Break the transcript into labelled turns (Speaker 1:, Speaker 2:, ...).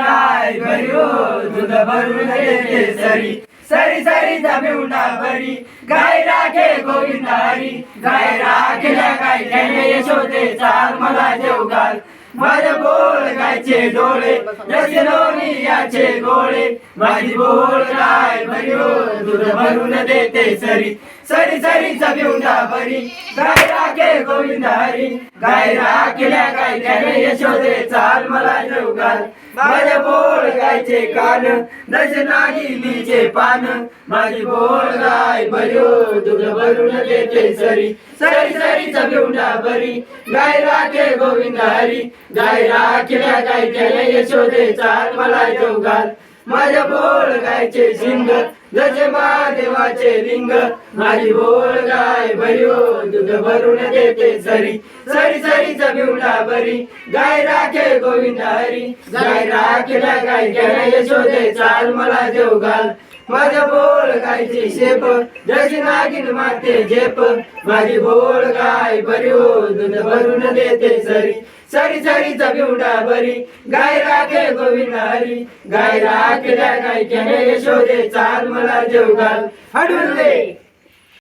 Speaker 1: काय बरो दूध भरून देते सरी सरी सरी जमिवना बरी गाय राखे गोविंदारी. गाय राखेला गाय त्याने यशोदे चाल मला देव घाल माझे बोल गायचे डोळे जसे लोणी याचे गोळे. माझी बोल गाय बरो हो? दूध भरून देते सरी सरी सरी जमिवना बरी गाय राखे गोविंद हरी गाय राखेल्या गाय त्याने यशोदे चाल मला जेव घाल माझे बोल गायचे कान दश नागिनीचे पान. माझी बोल गाय बरी हो भरून देते सरी. सरी सरी चबिवडा बरी. गाय राखे गोविंद हरी गाय राखेल्या गाय त्याने यशोदे चाल मला जेव माझ्या बोल गायचे शिंग जसे महादेवाचे लिंग. माझी बोल गाय बरी हो, दुध दूध भरून देते सरी. सरी सरी जमिवला बरी. गाय राखे गोविंद हरी. गाय राखे गाय त्याने यशोदे चाल मला देव घाल. माझ्या बोल गायचे शेप जशी नागिन माते झेप. माझी बोल गाय बरी हो दूध भरून देते सरी. सरी सरी चबिवडा बरी. गाय राखे गोविंद हरी. गाय राखल्या गाय केले यशोदे चाल मला जेव घाल. हडून दे.